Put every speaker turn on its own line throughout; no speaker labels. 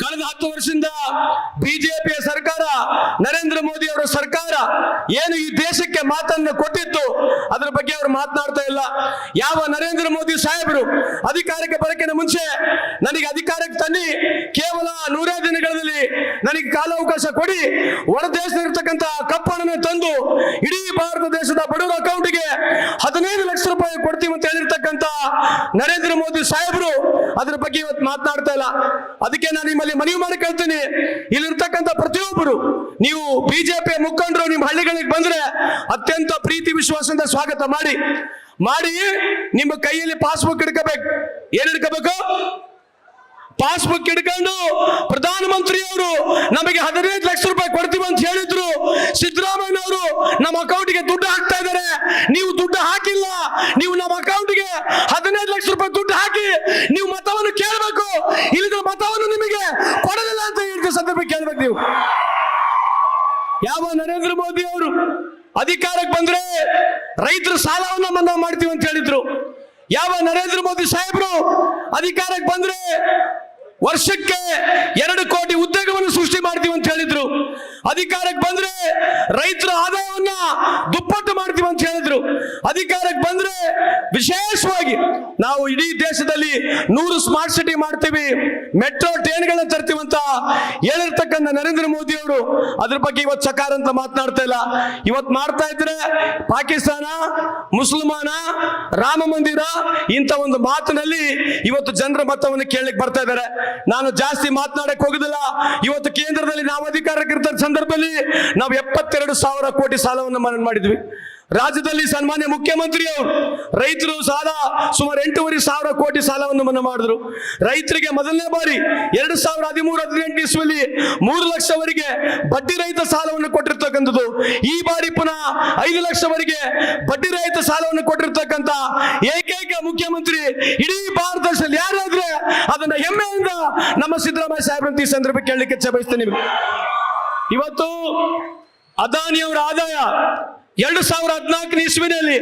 ಕಳೆದ ಹತ್ತು ವರ್ಷದಿಂದ ಬಿಜೆಪಿಯ ಸರ್ಕಾರ, ನರೇಂದ್ರ ಮೋದಿ ಅವರ ಸರ್ಕಾರ ಏನು ಈ ದೇಶಕ್ಕೆ ಮಾತನ್ನ ಕೊಟ್ಟಿತ್ತು, ಅದರ ಬಗ್ಗೆ ಅವರು ಮಾತನಾಡ್ತಾ ಇಲ್ಲ. ಯಾವ ನರೇಂದ್ರ ಮೋದಿ ಸಾಹೇಬರು ಅಧಿಕಾರಕ್ಕೆ ಬರಕಿನ ಮುಂಚೆ ನನಗೆ ಅಧಿಕಾರಕ್ಕೆ ತನ್ನಿ, ಕೇವಲ ನೂರೇ ದಿನಗಳಲ್ಲಿ ನನಗೆ ಕಾಲಾವಕಾಶ ಕೊಡಿ, ಹೊರ ದೇಶದಲ್ಲಿರ್ತಕ್ಕಂಥ ಕಪ್ಪಣನ ತಂದು ಇಡೀ ಭಾರತ ದೇಶದ ಬಡವರ ಅಕೌಂಟ್ಗೆ ಹದಿನೈದು ಲಕ್ಷ ನರೇಂದ್ರ ಮೋದಿ ಸಾಹೇಬರು, ಅದ್ರ ಬಗ್ಗೆ ಇವತ್ತು ಮಾತನಾಡ್ತಾ ಇಲ್ಲ. ಅದಕ್ಕೆ ನಾನು ನಿಮ್ಮಲ್ಲಿ ಮನವಿ ಮಾಡಿ ಕೇಳ್ತೀನಿ. ಇಲ್ಲಿರ್ತಕ್ಕಂಥ ಪ್ರತಿಯೊಬ್ಬರು, ನೀವು ಬಿಜೆಪಿ ಮುಖಂಡರು, ನಿಮ್ಮ ಹಳ್ಳಿಗಳಿಗೆ ಬಂದ್ರೆ ಅತ್ಯಂತ ಪ್ರೀತಿ ವಿಶ್ವಾಸದಿಂದ ಸ್ವಾಗತ ಮಾಡಿ. ಮಾಡಿ, ನಿಮ್ಮ ಕೈಯಲ್ಲಿ ಪಾಸ್ಬುಕ್ ಇಡ್ಕೋಬೇಕು ಏನ್ ಹಿಡ್ಕೋಬೇಕು? ಪಾಸ್ಬುಕ್ ಹಿಡ್ಕೊಂಡು ಪ್ರಧಾನಮಂತ್ರಿಯವರು ನಮಗೆ ಹದಿನೈದು ಲಕ್ಷ ರೂಪಾಯಿ ಕೊಡ್ತೀವಿ ಅಂತ ಹೇಳಿದ್ರು. ಸಿದ್ದರಾಮಯ್ಯ ಅವರು ನಮ್ಮ ಅಕೌಂಟ್ಗೆ ದುಡ್ಡು ಹಾಕ್ತಾ ಇದ್ದಾರೆ. ನೀವು ದುಡ್ಡು ಹಾಕಿಲ್ಲ. ನೀವು ನಮ್ಮ ಅಕೌಂಟ್ಗೆ ಹದಿನೈದು ಲಕ್ಷ ರೂಪಾಯಿ ದುಡ್ಡು ಹಾಕಿ ನೀವು ಮತವನ್ನು ಕೇಳಬೇಕು. ಇಲ್ಲದ ಮತವನ್ನು ನಿಮಗೆ ಕೊಡಲಿಲ್ಲ ಅಂತ ಹೇಳಿದ ಸಂದರ್ಭ ಕೇಳಬೇಕು ನೀವು. ಯಾವ ನರೇಂದ್ರ ಮೋದಿ ಅವರು ಅಧಿಕಾರಕ್ಕೆ ಬಂದ್ರೆ ರೈತರ ಸಾಲವನ್ನ ಮನ್ನಾ ಮಾಡ್ತೀವಿ ಅಂತ ಹೇಳಿದ್ರು. ಯಾವ ನರೇಂದ್ರ ಮೋದಿ ಸಾಹೇಬರು ಅಧಿಕಾರಕ್ಕೆ ಬಂದ್ರೆ ವರ್ಷಕ್ಕೆ ಎರಡು ಕೋಟಿ ಉದ್ಯೋಗವನ್ನು ಸೃಷ್ಟಿ ಮಾಡ್ತೀವಿ ಅಂತ ಹೇಳಿದ್ರು. ಅಧಿಕಾರಕ್ಕೆ ಬಂದ್ರೆ ರೈತರ ಆದಾಯವನ್ನ ದುಪ್ಪಟ್ಟು ಮಾಡ್ತೀವಿ ಅಂತ ಹೇಳಿದ್ರು. ಅಧಿಕಾರಕ್ಕೆ ಬಂದ್ರೆ ವಿಶೇಷವಾಗಿ ನಾವು ಇಡೀ ದೇಶದಲ್ಲಿ ನೂರು ಸ್ಮಾರ್ಟ್ ಸಿಟಿ ಮಾಡ್ತೀವಿ ಮೆಟ್ರೋ ಟ್ರೈನ್ಗಳನ್ನ ತರ್ತೀವಿ ಅಂತ ಹೇಳಿರ್ತಕ್ಕಂಥ ನರೇಂದ್ರ ಮೋದಿ ಅವರು. ಅದ್ರ ಬಗ್ಗೆ ಇವತ್ತು ಸಕಾರ ಅಂತ ಮಾತನಾಡ್ತಾ ಇಲ್ಲ. ಇವತ್ತು ಮಾಡ್ತಾ ಇದ್ರೆ ಪಾಕಿಸ್ತಾನ, ಮುಸಲ್ಮಾನ, ರಾಮ ಮಂದಿರ ಇಂಥ ಒಂದು ಮಾತಿನಲ್ಲಿ ಇವತ್ತು ಜನರ ಮತವನ್ನು ಕೇಳಲಿಕ್ಕೆ ಬರ್ತಾ ಇದ್ದಾರೆ. ನಾನು ಜಾಸ್ತಿ ಮಾತನಾಡಕ್ಕೆ ಹೋಗುದಿಲ್ಲ. ಇವತ್ತು ಕೇಂದ್ರದಲ್ಲಿ ನಾವು ಅಧಿಕಾರಕ್ಕಿರ್ತ ಸಂದರ್ಭದಲ್ಲಿ ನಾವು ಎಪ್ಪತ್ತೆರಡು ಸಾವಿರ ಕೋಟಿ ಸಾಲವನ್ನು ಮನ್ನಾ ಮಾಡಿದ್ವಿ. ರಾಜ್ಯದಲ್ಲಿ ಸನ್ಮಾನ್ಯ ಮುಖ್ಯಮಂತ್ರಿ ರೈತರು ಸಾಲ ಸುಮಾರು ಎಂಟೂವರೆ ಸಾವಿರ ಕೋಟಿ ಸಾಲವನ್ನು ಮನ್ನಾ ಮಾಡಿದ್ರು. ರೈತರಿಗೆ ಮೊದಲನೇ ಬಾರಿ ಎರಡು ಸಾವಿರದ ಹದಿಮೂರು ಹದಿನೆಂಟು ಇಸ್ವಿಯಲ್ಲಿ ಮೂರು ಲಕ್ಷವರೆಗೆ ಬಡ್ಡಿ ರಹಿತ ಸಾಲವನ್ನು ಕೊಟ್ಟಿರ್ತಕ್ಕಂಥದ್ದು. ಈ ಬಾರಿ ಪುನಃ ಐದು ಲಕ್ಷವರೆಗೆ ಬಡ್ಡಿ ರಹಿತ ಸಾಲವನ್ನು ಕೊಟ್ಟಿರ್ತಕ್ಕಂಥ ಏಕೈಕ ಮುಖ್ಯಮಂತ್ರಿ ಇಡೀ ಭಾರತ ದೇಶದಲ್ಲಿ ಯಾರಾದ್ರೆ ಅದನ್ನ ಹೆಮ್ಮೆಯಿಂದ ನಮ್ಮ ಸಿದ್ದರಾಮಯ್ಯ ಸಾಹೇಬ್ರಂತ ಈ ಸಂದರ್ಭ ಕೇಳಲಿಕ್ಕೆ ಬಯಸ್ತೇನೆ. ಇವತ್ತು ಅದಾನಿಯವರ ಆದಾಯ ಎರಡು ಸಾವಿರ ಹದಿನಾಲ್ಕನೇ ಇಸ್ವಿನಲ್ಲಿ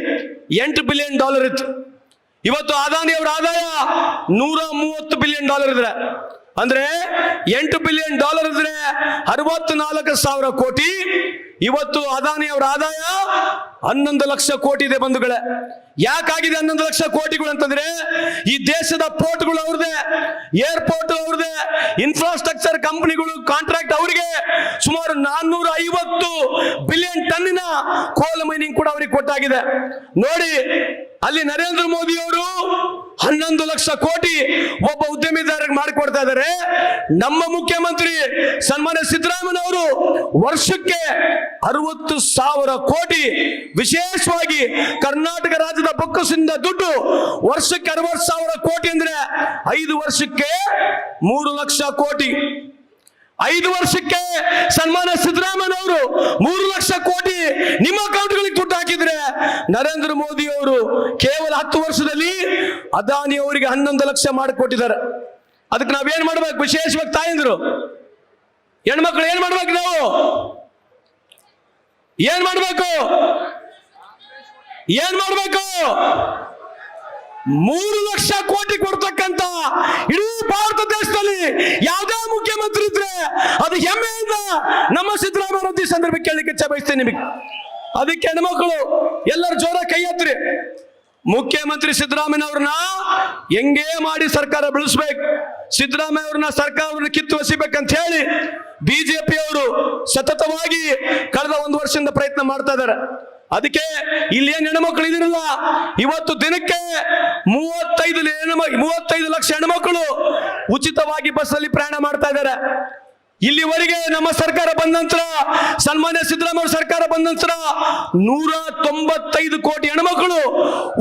ಎಂಟು ಬಿಲಿಯನ್ ಡಾಲರ್ ಇತ್ತು. ಇವತ್ತು ಅದಾನಿ ಅವರ ಆದಾಯ ನೂರ ಮೂವತ್ತು ಬಿಲಿಯನ್ ಡಾಲರ್ ಇದ್ರೆ. ಅಂದ್ರೆ ಎಂಟು ಬಿಲಿಯನ್ ಡಾಲರ್ ಇದ್ರೆ ಅರವತ್ತು ನಾಲ್ಕು ಸಾವಿರ ಕೋಟಿ. ಇವತ್ತು ಅದಾನಿ ಅವರ ಆದಾಯ ಹನ್ನೊಂದು ಲಕ್ಷ ಕೋಟಿ ಇದೆ ಬಂಧುಗಳೇ. ಯಾಕಾಗಿದೆ ಹನ್ನೊಂದು ಲಕ್ಷ ಕೋಟಿಗಳು ಅಂತಂದ್ರೆ, ಈ ದೇಶದ ಪೋರ್ಟ್ಗಳು ಅವ್ರದೇ ಏರ್ಪೋರ್ಟ್ ಅವ್ರದೇ ಇನ್ಫ್ರಾಸ್ಟ್ರಕ್ಚರ್ ಕಂಪನಿಗಳು ಕಾಂಟ್ರಾಕ್ಟ್ ಅವರಿಗೆ ಸುಮಾರು ನಾನ್ನೂರ ಐವತ್ತು ಬಿಲಿಯನ್ ಟನ್ನಿನ ಕೋಲ್ ಮೈನಿಂಗ್ ಕೂಡ ಅವರಿಗೆ ಕೊಟ್ಟಾಗಿದೆ. ನೋಡಿ, ಅಲ್ಲಿ ನರೇಂದ್ರ ಮೋದಿ ಅವರು ಹನ್ನೊಂದು ಲಕ್ಷ ಕೋಟಿ ಒಬ್ಬ ಉದ್ಯಮಿದಾರರಿಗೆ ಮಾಡಿಕೊಡ್ತಾ ಇದ್ದಾರೆ. ನಮ್ಮ ಮುಖ್ಯಮಂತ್ರಿ ಸನ್ಮಾನ್ಯ ಸಿದ್ದರಾಮಯ್ಯ ಅವರು ವರ್ಷಕ್ಕೆ ಅರವತ್ತು ಸಾವಿರ ಕೋಟಿ ವಿಶೇಷವಾಗಿ ಕರ್ನಾಟಕ ರಾಜ್ಯದ ಬೊಕ್ಕಸಿಂದ ದುಡ್ಡು ವರ್ಷಕ್ಕೆ ಅರವತ್ತು ಸಾವಿರ ಕೋಟಿ ಅಂದ್ರೆ ಐದು ವರ್ಷಕ್ಕೆ ಮೂರು ಲಕ್ಷ ಕೋಟಿ. ಐದು ವರ್ಷಕ್ಕೆ ಸನ್ಮಾನ ಸಿದ್ದರಾಮಯ್ಯ ಅವರು ಮೂರು ಲಕ್ಷ ಕೋಟಿ ನಿಮ್ಮ ಅಕೌಂಟ್ಗಳಿಗೆ ದುಡ್ಡು ಹಾಕಿದ್ರೆ ನರೇಂದ್ರ ಮೋದಿ ಅವರು ಕೇವಲ ಹತ್ತು ವರ್ಷದಲ್ಲಿ ಅದಾನಿ ಅವರಿಗೆ ಹನ್ನೊಂದು ಲಕ್ಷ ಮಾಡಿಕೊಟ್ಟಿದ್ದಾರೆ. ಅದಕ್ಕೆ ನಾವೇನ್ ಮಾಡ್ಬೇಕು? ವಿಶೇಷವಾಗಿ ತಾಯಂದ್ರು, ಹೆಣ್ಮಕ್ಳು ಏನ್ ಮಾಡ್ಬೇಕು ನಾವು? ಏನ್ ಮಾಡ್ಬೇಕು? ಏನ್ ಮಾಡ್ಬೇಕು? ಮೂರು ಲಕ್ಷ ಕೋಟಿ ಕೊಡ್ತಕ್ಕಂತ ಇಡೀ ಭಾರತ ದೇಶದಲ್ಲಿ ಯಾವುದೇ ಮುಖ್ಯಮಂತ್ರಿ ಇದ್ರೆ ಅದು ಹೆಮ್ಮೆಯಿಂದ ನಮ್ಮ ಸಿದ್ದರಾಮಯ್ಯ ಸಂದರ್ಭ ಕೇಳಲಿಕ್ಕೆ ಇಚ್ಛೆ ಬಯಸ್ತೇನೆ ನಿಮಗೆ. ಅದಕ್ಕೆ ಹೆಣ್ಮಕ್ಳು, ಎಲ್ಲರ ಜೋರ ಕೈ ಹತ್ರಿ ಮುಖ್ಯಮಂತ್ರಿ ಸಿದ್ದರಾಮಯ್ಯ ಅವ್ರನ್ನ ಹೆಂಗೇ ಮಾಡಿ ಸರ್ಕಾರ ಬೆಳೆಸ್ಬೇಕು? ಸಿದ್ದರಾಮಯ್ಯ ಅವ್ರನ್ನ ಸರ್ಕಾರವನ್ನು ಕಿತ್ತು ಹಸಿಬೇಕಂತ ಹೇಳಿ ಬಿಜೆಪಿ ಅವರು ಸತತವಾಗಿ ಕಳೆದ ಒಂದು ವರ್ಷದಿಂದ ಪ್ರಯತ್ನ ಮಾಡ್ತಾ ಇದ್ದಾರೆ. ಅದಕ್ಕೆ ಇಲ್ಲಿ ಏನ್ ಹೆಣ್ಮಕ್ಳು ಇದಿರಲ್ಲ ಇವತ್ತು ದಿನಕ್ಕೆ ಮೂವತ್ತೈದು ಮೂವತ್ತೈದು ಲಕ್ಷ ಹೆಣ್ಮಕ್ಳು ಉಚಿತವಾಗಿ ಬಸ್ಸಲ್ಲಿ ಪ್ರಯಾಣ ಮಾಡ್ತಾ ಇದ್ದಾರೆ. ಇಲ್ಲಿವರೆಗೆ ನಮ್ಮ ಸರ್ಕಾರ ಬಂದ ನಂತರ, ಸನ್ಮಾನ್ಯ ಸಿದ್ದರಾಮಯ್ಯ ಸರ್ಕಾರ ಬಂದ ನಂತರ ನೂರ ತೊಂಬತ್ತೈದು ಕೋಟಿ ಹೆಣ್ಮಕ್ಳು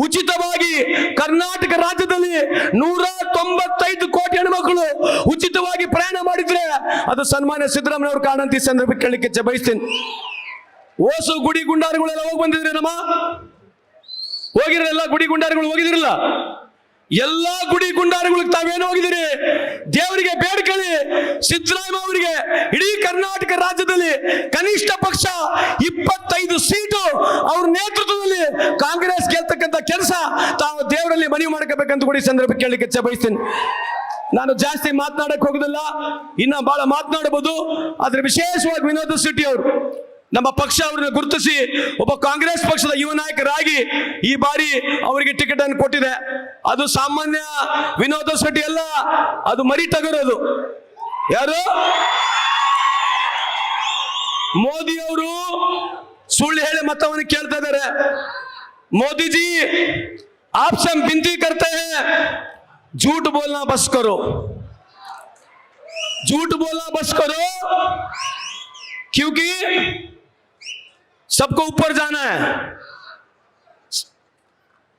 ಉಚಿತವಾಗಿ ಕರ್ನಾಟಕ ರಾಜ್ಯದಲ್ಲಿ ನೂರ ತೊಂಬತ್ತೈದು ಕೋಟಿ ಹೆಣ್ಮಕ್ಳು ಉಚಿತವಾಗಿ ಪ್ರಯಾಣ ಮಾಡಿದ್ರೆ ಅದು ಸನ್ಮಾನ್ಯ ಸಿದ್ದರಾಮಯ್ಯ ಅವ್ರ ಕಾಣಂತಿ ಸಂದರ್ಭ ಕೇಳಲಿಕ್ಕೆ ಇಚ್ಛೆ ಬಯಸ್ತೇನೆ. ಓಸು ಗುಡಿ ಗುಂಡಾರುಗಳೆಲ್ಲ ಹೋಗಿ ಬಂದಿದ್ರಿ ನಮ್ಮ? ಹೋಗಿರಲ್ಲ ಗುಡಿ ಗುಂಡಾರುಗಳು ಹೋಗಿದಿರಲ್ಲ? ಎಲ್ಲಾ ಗುಡಿ ಗುಂಡಾರುಗಳಿಗೆ ತಾವೇನು ಹೋಗಿದಿರಿ ದೇವರಿಗೆ ಬೇಡ್ಕೊಳ್ಳಿ. ಸಿದ್ದರಾಮಯ್ಯ ಅವರಿಗೆ ಇಡೀ ಕರ್ನಾಟಕ ರಾಜ್ಯದಲ್ಲಿ ಕನಿಷ್ಠ ಪಕ್ಷ ಇಪ್ಪತ್ತೈದು ಸೀಟು ಅವ್ರ ನೇತೃತ್ವದಲ್ಲಿ ಕಾಂಗ್ರೆಸ್ ಗೆಲ್ತಕ್ಕಂಥ ಕೆಲಸ ತಾವು ದೇವರಲ್ಲಿ ಮನವಿ ಮಾಡ್ಕೋಬೇಕಂತ ಕೂಡ ಈ ಸಂದರ್ಭ ಕೇಳಲಿಕ್ಕೆ ಇಚ್ಛೆ ಬಯಸ್ತೀನಿ. ನಾನು ಜಾಸ್ತಿ ಮಾತನಾಡಕ್ ಹೋಗುದಿಲ್ಲ, ಇನ್ನ ಬಹಳ ಮಾತನಾಡಬಹುದು. ಆದ್ರೆ ವಿಶೇಷವಾಗಿ ವಿನೋದ ಸಿಟಿ ಅವರು ನಮ್ಮ ಪಕ್ಷ ಅವರನ್ನು ಗುರುತಿಸಿ ಒಬ್ಬ ಕಾಂಗ್ರೆಸ್ ಪಕ್ಷದ ಯುವ ನಾಯಕರಾಗಿ ಈ ಬಾರಿ ಅವರಿಗೆ ಟಿಕೆಟ್ ಅನ್ನು ಕೊಟ್ಟಿದೆ ಅದು ಸಾಮಾನ್ಯ ವಿನೋದ ಶೆಟ್ಟಿ ಅಲ್ಲ ಅದು ಮರಿ ಟಗರೋದು ಯಾರು ಮೋದಿ ಅವರು ಸುಳ್ಳು ಹೇಳಿ ಮತವನ್ನು ಕೇಳ್ತಾ ಇದ್ದಾರೆ मोदी जी आपसे हम विनती करते हैं झूठ बोलना बस करो झूठ बोलना बस करो क्योंकि सबको ऊपर जाना है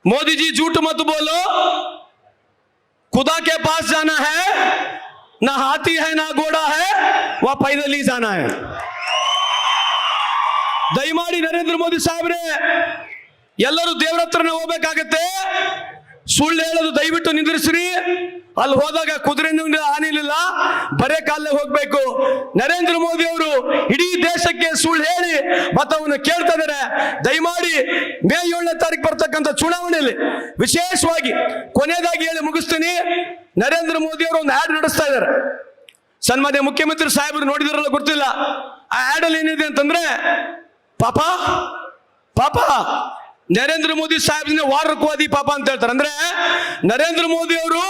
मोदी जी झूठ मत बोलो खुदा के पास जाना है ना हाथी है ना घोड़ा है वह पैदल ही जाना है ದಯಮಾಡಿ ನರೇಂದ್ರ ಮೋದಿ ಸಾಹೇಬ್ರೆ ಎಲ್ಲರೂ ದೇವ್ರ ಹತ್ರನೇ ಹೋಗ್ಬೇಕಾಗತ್ತೆ ಸುಳ್ಳು ಹೇಳೋದು ದಯವಿಟ್ಟು ನಿಂದ್ರಿಸ್ರಿ. ಅಲ್ಲಿ ಹೋದಾಗ ಕುದುರೆನೂ ಆನಿಲಿಲ್ಲ ಬರೇ ಕಾಲೇ ಹೋಗ್ಬೇಕು. ನರೇಂದ್ರ ಮೋದಿ ಅವರು ಇಡೀ ದೇಶಕ್ಕೆ ಸುಳ್ಳು ಹೇಳಿ ಮತವನ್ನು ಕೇಳ್ತಾ ಇದಾರೆ ದಯಮಾಡಿ ಮೇ ಏಳನೇ ತಾರೀಕು ಬರ್ತಕ್ಕಂತ ಚುನಾವಣೆಯಲ್ಲಿ ವಿಶೇಷವಾಗಿ ಕೊನೆಯದಾಗಿ ಹೇಳಿ ಮುಗಿಸ್ತೀನಿ. ನರೇಂದ್ರ ಮೋದಿ ಅವರು ಒಂದು ಆ್ಯಡ್ ನಡೆಸ್ತಾ ಇದ್ದಾರೆ. ಸನ್ಮಾನ್ಯ ಮುಖ್ಯಮಂತ್ರಿ ಸಾಹೇಬರು ನೋಡಿದಿರಲ್ಲ ಗೊತ್ತಿಲ್ಲ. ಆ ಆ್ಯಡಲ್ಲಿ ಏನಿದೆ ಅಂತಂದ್ರೆ ಪಾಪ ಪಾಪ ನರೇಂದ್ರ ಮೋದಿ ಸಾಹೇಬ್ನ ವಾರಕ್ವಾದಿ ಪಾಪ ಅಂತ ಹೇಳ್ತಾರೆ. ಅಂದ್ರೆ ನರೇಂದ್ರ ಮೋದಿ ಅವರು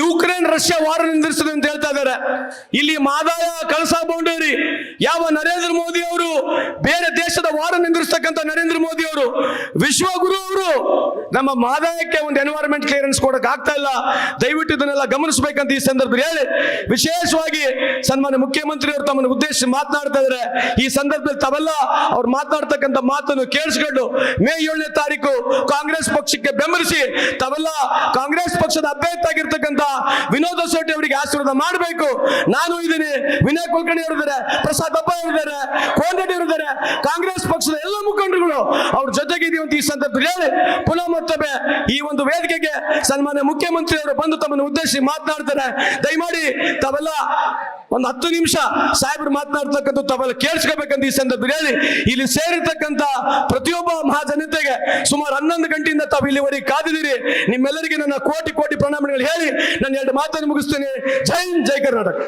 ಯುಕ್ರೇನ್, ರಷ್ಯಾ ವಾರ ನಿಂದಿರ್ತದೆ ಅಂತ ಹೇಳ್ತಾ ಇದ್ದಾರೆ. ಇಲ್ಲಿ ಮಾದಾಯ ಕಳಸಾ ಬೌಂಡರಿ. ಯಾವ ನರೇಂದ್ರ ಮೋದಿ ಅವರು ಬೇರೆ ದೇಶದ ವಾರ ನಿಂದಿರಿಸ್ತಕ್ಕಂಥ ನರೇಂದ್ರ ಮೋದಿ ಅವರು, ವಿಶ್ವಗುರು ಅವರು ನಮ್ಮ ಮಾದಾಯಕ್ಕೆ ಒಂದು ಎನ್ವೈರನ್ಮೆಂಟ್ ಕ್ಲಿಯರೆನ್ಸ್ ಕೊಡಕ್ ಆಗ್ತಾ ಇಲ್ಲ. ದಯವಿಟ್ಟು ಇದನ್ನೆಲ್ಲ ಗಮನಿಸಬೇಕಂತ ಈ ಸಂದರ್ಭದಲ್ಲಿ ಹೇಳಿ. ವಿಶೇಷವಾಗಿ ಸನ್ಮಾನ್ಯ ಮುಖ್ಯಮಂತ್ರಿ ಅವರು ತಮ್ಮನ್ನು ಉದ್ದೇಶಿಸಿ ಮಾತನಾಡ್ತಾ ಇದ್ದಾರೆ. ಈ ಸಂದರ್ಭದಲ್ಲಿ ತಾವೆಲ್ಲ ಅವ್ರು ಮಾತನಾಡ್ತಕ್ಕಂಥ ಮಾತನ್ನು ಕೇಳಿಸ್ಕೊಂಡು ಮೇ ಏಳನೇ ತಾರೀಕು ಕಾಂಗ್ರೆಸ್ ಪಕ್ಷಕ್ಕೆ ಬೆಂಬಲಿಸಿ ತಾವೆಲ್ಲ ಕಾಂಗ್ರೆಸ್ ಪಕ್ಷದ ಅಭ್ಯರ್ಥಿ ಆಗಿರ್ತಕ್ಕಂಥ ವಿನೋದ ಸೋಟಿ ಅವರಿಗೆ ಆಶೀರ್ವಾದ ಮಾಡಬೇಕು. ನಾನು ಇದ್ದೀನಿ, ವಿನಯ್ ಕುಲಕರ್ಣಿ ಅವರಿದ್ದಾರೆ, ಪ್ರಸಾದ್ ಅಪ್ಪ ಅವರಿದ್ದಾರೆ ಕೋಂಡರೆಡ್ಡಿ ಅವರಿದ್ದಾರೆ, ಕಾಂಗ್ರೆಸ್ ಪಕ್ಷದ ಎಲ್ಲ ಮುಖಂಡರುಗಳು ಅವ್ರ ಜೊತೆಗೆ ಅಂತ ಈ ಸಂದರ್ಭದಲ್ಲಿ ಹೇಳಿ. ಪುನಃ ಮತ್ತೊಮ್ಮೆ ಈ ಒಂದು ವೇದಿಕೆಗೆ ಸನ್ಮಾನ್ಯ ಮುಖ್ಯಮಂತ್ರಿ ಅವರು ಬಂದು ತಮ್ಮನ್ನು ಉದ್ದೇಶಿಸಿ ಮಾತನಾಡ್ತಾರೆ. ದಯಮಾಡಿ ತಾವೆಲ್ಲ ಒಂದು ಹತ್ತು ನಿಮಿಷ ಸಾಹೇಬ್ರು ಮಾತನಾಡ್ತಕ್ಕಂಥ ತಾವೆಲ್ಲ ಕೇಳಿಸ್ಕೋಬೇಕಂತ ಈ ಸಂದರ್ಭದಲ್ಲಿ ಇಲ್ಲಿ ಸೇರಿರ್ತಕ್ಕಂಥ ಪ್ರತಿಯೊಬ್ಬ ಮಹಾಜನತೆಗೆ ಸುಮಾರು ಹನ್ನೊಂದು ಗಂಟೆಯಿಂದ ತಾವು ಇಲ್ಲಿವರೆಗೆ ಕಾದಿದ್ದೀರಿ. ನಿಮ್ಮೆಲ್ಲರಿಗೆ ನನ್ನ ಕೋಟಿ ಕೋಟಿ ಪ್ರಣಾಮಗಳು ಹೇಳಿ, ನಾನು ಎರಡು ಮಾತನ್ನು ಮುಗಿಸ್ತೇನೆ. ಜೈ ಜೈ ಕರ್ನಾಟಕ.